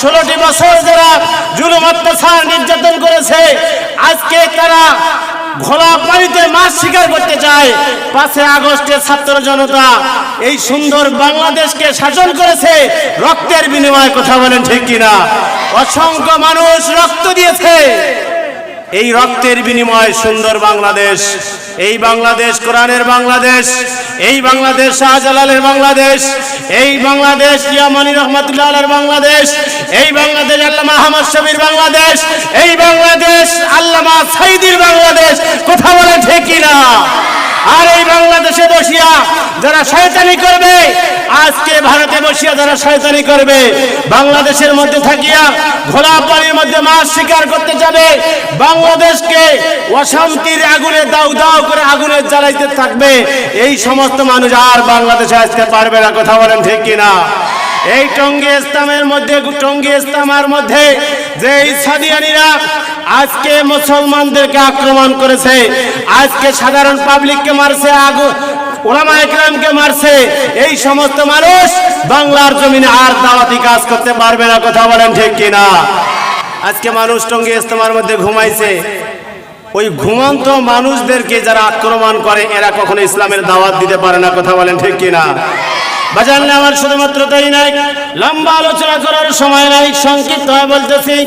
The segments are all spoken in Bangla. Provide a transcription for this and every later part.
ষোলোটি বছর যারা জুলুম, অত্যাচার, নির্যাতন করেছে, আজকে তারা ঘোলা পানিতে মাছ শিকার করতে চায়। পাঁচে আগস্টের ছাত্র জনতা এই সুন্দর বাংলাদেশকে শাসন করেছে, রক্তের বিনিময়ে কথা বলেন ঠিক কিনা? অসংখ্য মানুষ রক্ত দিয়েছে। এই রক্তের বিনিময় সুন্দর বাংলাদেশ, এই বাংলাদেশ, কোরআনের বাংলাদেশ, এই বাংলাদেশ, শাহজালালের বাংলাদেশ, এই বাংলাদেশ ইয়ামানি রহমতুল্লাহের বাংলাদেশ, এই বাংলাদেশ, আল্লামা আহমদ শবির বাংলাদেশ, এই বাংলাদেশ, আল্লামা সাইদির বাংলাদেশ। কথা বলে ঠিক না আর এই বাংলাদেশে বসিয়া যারা শয়তানি করবে, আজকে ভারতে বসিয়া যারা শয়তানি করবে, বাংলাদেশের মধ্যে থাকিয়া ঘোলা পানির মধ্যে মাছ শিকার করতে যাবে, বাংলাদেশকে অশান্তির আগুনে দাউ দাউ করে আগুনে জ্বালাইতে থাকবে। এই সমস্ত মানুষ আর বাংলাদেশে আসতে পারবে না, কথা বলেন ঠিক কিনা? এই টঙ্গী ইসলামের মধ্যে, টঙ্গী ইসলামের মধ্যে যে সাদিয়ানিরা আজকে মুসলমানদেরকে আক্রমণ করেছে। আজকে সাধারণ পাবলিককে মারছে, আগু, ওলামা মারছে। এই সমস্ত মানুষ বাংলার জমিনে আর দাওয়াতি কাজ করতে পারবে না, কথা বলেন ঠিক কিনা? আজকে মানুষ টঙ্গী ইস্তেমার মধ্যে ঘুমাইছে। ওই ঘুমন্ত মানুষদেরকে যারা আক্রমণ করে, এরা কখনো ইসলামের দাওয়াত দিতে পারে না, কথা বলেন ঠিক কিনা? বাজার আমার শুধুমাত্র তাই নাই, লম্বা আলোচনা করার সময় নাই, সংক্ষিপ্ত বলতেছি।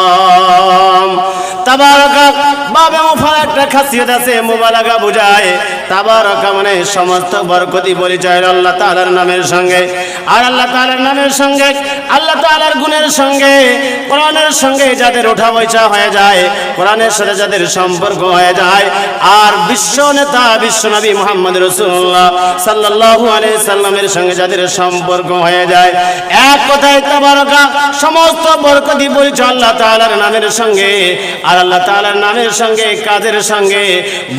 একটা খাসিয়ত আছে মুবালাগা বোঝায়। তাবারাকা মানে সমস্ত বরকতি পরিচয় আল্লাহ তাআলার নামের সঙ্গে। আর আল্লাহ তাআলার নামের সঙ্গে, আল্লাহ তাআলার গুণের সঙ্গে, কোরআনের সঙ্গে যাদের ওঠা বৈচা হয়ে যায়, কোরআনের সাথে যাদের সম্পর্ক হয়ে যায়, আর বিশ্ব নেতা, বিশ্ব নবী মোহাম্মদ রসুল্লাহ সাল্লাল্লাহু আলাইহি সাল্লামের সঙ্গে যাদের সম্পর্ক হয়ে যায়, এক কথায় তাবারাকা, সমস্ত বরকতি পরিচয় আল্লাহ তাআলার নামের সঙ্গে। আর আল্লাহ তাআলার নামের সঙ্গে কাজের সঙ্গে,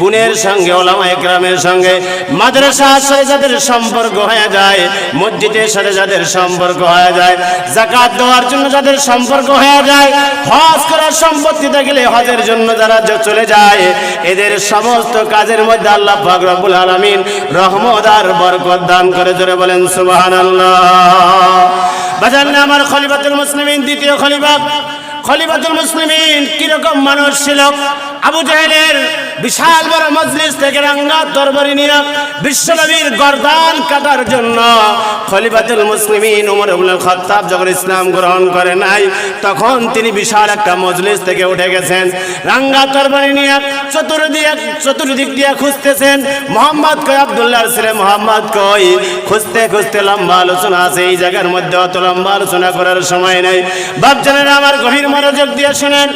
গুণের সঙ্গে ওলামা একরামের সঙ্গে মাদ্রাসার সাথে যাদের সম্পর্ক হয়ে যায় মসজিদের সাথে যাদের সম্পর্ক হয়ে যায় জাকাত দেওয়ার জন্য যাদের সম্পর্ক হয়ে যায়, হজ করার সম্পত্তিতে গেলে হজের জন্য যারা চলে যায়, এদের সমস্ত কাজের মধ্যে আল্লাহ পাক রব্বুল আলামিন রহমত আর বরকত দান করে, জোরে বলেন সুবহানাল্লাহ। বাজার না আমার খলিফাতুল মুসলিমিন, দ্বিতীয় খলিফা, খলিফাতুল মুসলিমিন কীরকম মানুষ ছিল? আবু জাহেলের বিশাল বড় মজলিস থেকে রাঙ্গা তরবারি নিয়ে বিশ্বনবীর গর্দান কাটার জন্য খলিফাতুল মুসলিমিন উমর ইবনুল যখন ইসলাম গ্রহণ করে নাই, তখন তিনি বিশাল একটা মজলিস থেকে উঠে গেছেন। রাঙ্গা তরবারি নিয়ে চতুর্দিক চতুর্দিক দিয়ে খুঁজতেছেন। মোহাম্মদ কই, আব্দুল্লাহ ছেলে মোহাম্মদ কই? খুঁজতে খুঁজতে লম্বা আলোচনা আছে, এই জায়গার মধ্যে অত লম্বা আলোচনা করার সময় নেই। বাপজানেরা আমার গভীর মনোযোগ দিয়ে শুনেন।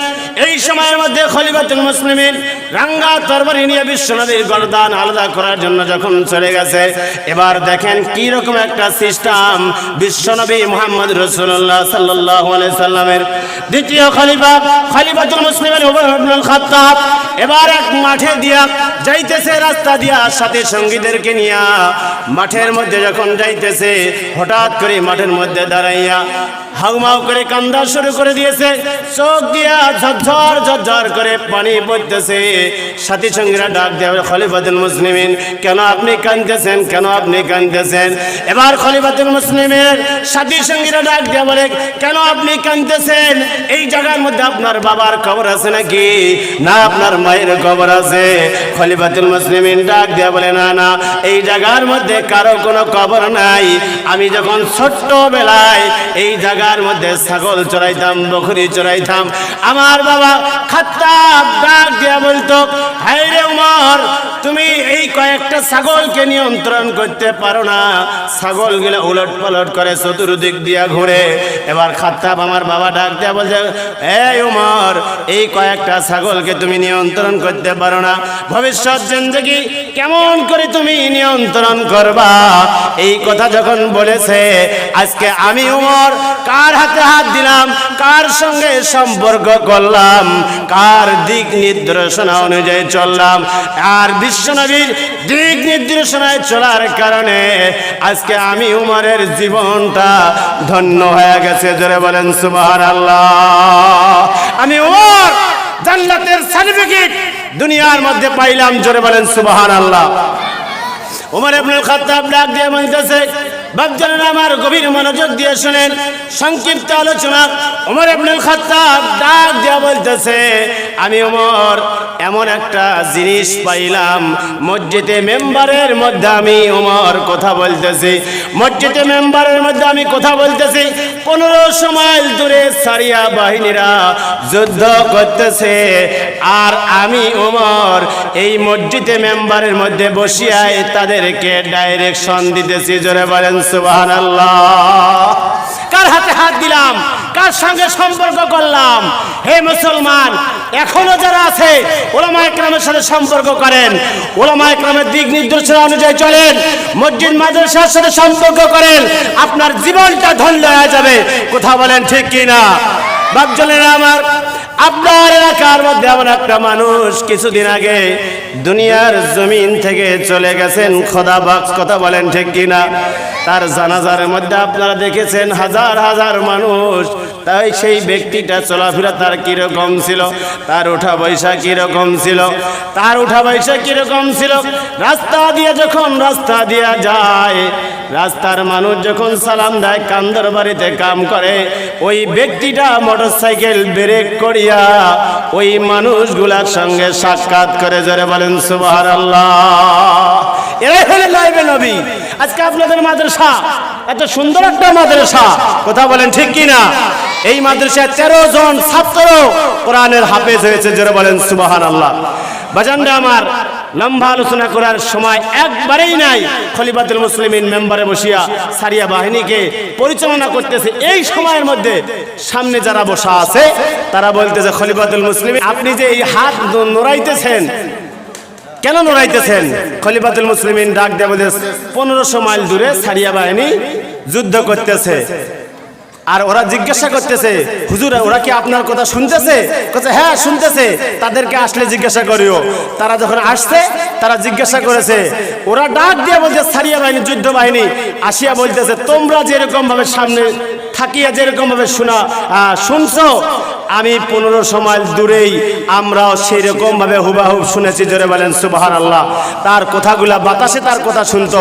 এই সময়ের মধ্যে খলিফাতুল মুসলিমিন রাঙ্গা তরবারি নিয়ে বিশ্বনবীর গরদান আলাদা করার জন্য যখন চলে গেছে, এবার দেখেন কি রকম একটা সিস্টেম বিশ্বনবী মোহাম্মদ রসুল্লাহ সাল্লাহ সাল্লামের। দ্বিতীয় খলিফা, খলিফাতুল মুসলিমের খাত্তাব। এবার এক মাঠে দিয়া যাইতেছে রাস্তা দিয়া সাথে সঙ্গীদেরকে নিয়া, মাঠের মধ্যে যখন যাইতেছে, হঠাৎ করে মাঠের মধ্যে দাঁড়াইয়া হাউমাউ করে কান্দা শুরু করে দিয়েছে। চোখ দিয়া ঝরঝর ঝরঝর করে পানি পড়তেছে। সাথী সঙ্গীরা ডাক দেওয়া খলিফাতুল মুসলিমিন, কেন আপনি কাঁদতেছেন? কেন আপনি কাঁদতেছেন? এবার খলিফাতুল মুসলিমের সাথী সঙ্গীরা ডাক দেওয়া বলে, কেন আপনি কাঁদতেছেন? এই জায়গার মধ্যে আপনার বাবার খবর আছে নাকি? না, আপনার মায়ের খবর আছে। খলিফাতুল মুসলিমিন ডাক দেওয়া বলে, না না, এই জায়গার মধ্যে কারও কোনো কবর নাই। আমি যখন ছোট্টবেলায় এই জায়গার মধ্যে ছাগল চড়াইতাম, বকরি চড়াইতাম, আমার বাবা খাত্তাব ডাক দিয়া বলতো হাই রে উমর, তুমি কয়েকটা ছাগলকে নিয়ন্ত্রণ করতে পারো না। ছাগল ছাগলগুলো উলট পালট করে চতুর্দিক দিয়া ঘুরে। এবার খাত্তাব আমার বাবা ডাক দিয়া বলছে, এই উমর, এই কয়েকটা ছাগলকে তুমি নিয়ন্ত্রণ করতে পারো না। ভবিষ্যৎ জিন্দগি কেমন করে তুমি নিয়ন্ত্রণ করবা? এই কথা যখন বলেছে, আজকে আমি উমর, কার হাতে হাত দিলাম? কার সঙ্গে সম্পর্ক করলাম? কার দিক নির্দেশনা অনুযায়ী চললাম? আর বিশ্বনবীর দিক নির্দেশনায় চলার কারণে আজকে আমি উমরের জীবনটা ধন্য হয়ে গেছে, জোরে বলেন সুবহানাল্লাহ। আমি উমর, জান্নাতের সার্টিফিকেট দুনিয়ার মধ্যে পাইলাম, জোরে বলেন সুবাহান আল্লাহ ওমর ইবনুল খাত্তাব ডাক দিয়ে বলতেছে, বাপজানেরা আমার গভীর মনোযোগ দিয়ে শুনেন, সংক্ষিপ্ত আলোচনা। ওমর ইবনুল খাত্তাব ডাক দিয়ে বলতেছে আমি ওমর এমন একটা জিনিস পাইলাম। মসজিদে মেম্বারের মধ্যে আমি ওমর কথা বলতেছি। মসজিদে মেম্বারের মধ্যে আমি কথা বলতেছি। পনেরোশো মাইল দূরে সারিয়া বাহিনীরা যুদ্ধ করতেছে। আর আমি ওমর এই মসজিদে মেম্বারের মধ্যে বসিয়ায় তাদেরকে ডাইরেকশন দিতেছি। জোরে বলেন সুবাহান কার হাতে হাত দিলাম? কার সঙ্গে সম্পর্ক করলাম? হে মুসলমান, এখনও যারা আছে, ওলামা একরামের সাথে সম্পর্ক করেন। ওলামা একরামের দিক নির্দেশনা অনুযায়ী চলেন। মসজিদ, মাদ্রাসার সাথে সম্পর্ক করেন। আপনার জীবনটা ধন্য হয়ে যাবে। কোথা বলেন ঠিক কিনা? বাপজনেরা আমার আপনার এলাকার মধ্যে এমন একটা মানুষ কিছুদিন আগে দুনিয়ার জমিন থেকে চলে গেছেন, খোদা বাক্স, কথা বলেন ঠিক কিনা? তার জানাজার মধ্যে আপনারা দেখেছেন হাজার হাজার মানুষ, তাই সেই ব্যক্তিটা চলাফেরা তার কীরকম ছিল? তার উঠা বৈশা কীরকম ছিল? তার উঠা বৈশা কীরকম ছিল? রাস্তা দিয়ে যখন রাস্তা দিয়ে যায়, রাস্তার মানুষ যখন সালাম দেয়, কান্দর বাড়িতে কাম করে, ওই ব্যক্তিটা মোটরসাইকেল ব্রেক করিয়া ওই মানুষগুলার সঙ্গে সাক্ষাৎ করে জোরে বলেন সুবাহার আল্লাহ লাইবে নবী। আজকে আপনাদের মাদ্রাসা, এত সুন্দর একটা মাদ্রাসা। কথা বলেন ঠিক কিনা? এই মাদ্রাসায় তেরো জন ছাত্র কোরআনের হাফেজ হয়েছে, জোরে বলেন সুবাহান আল্লাহ বাজানরা আমার লম্বা আলোচনা করার সময় একবারেই নাই খলিফাতুল মুসলিমিন মেম্বারে বসিয়া সারিয়া বাহিনীকে পরিচালনা করতেছে। এই সময়ের মধ্যে সামনে যারা বসা আছে, তারা বলতেছে, খলিফাতুল মুসলিম আপনি যে এই হাত নড়াইতেছেন, কেন নড়াইতেছেন? খলিফাতুল মুসলিমিন ডাক বলতে পনেরোশো মাইল দূরে সারিয়া বাহিনী যুদ্ধ করতেছে। আর ওরা জিজ্ঞাসা করতেছে হুজুর ওরা কি আপনার কথা শুনতেছে? কথা হ্যাঁ শুনতেছে। তাদেরকে আসলে জিজ্ঞাসা করিও। তারা যখন আসছে তারা জিজ্ঞাসা করেছে ওরা ডাক দিয়ে বলছে সারিয়া বাহিনী যুদ্ধ বাহিনী। আসিয়া বলতেছে তোমরা যেরকম ভাবে সামনে থাকিয়া যেরকম ভাবে শোনা শুনছো আমি পনেরো মাইল দূরেই আমরাও সেই রকম ভাবে হুবাহুব শুনেছি। জোরে বলেন সুবাহান আল্লাহ তার কথাগুলা বাতাসে তার কথা শুনতো।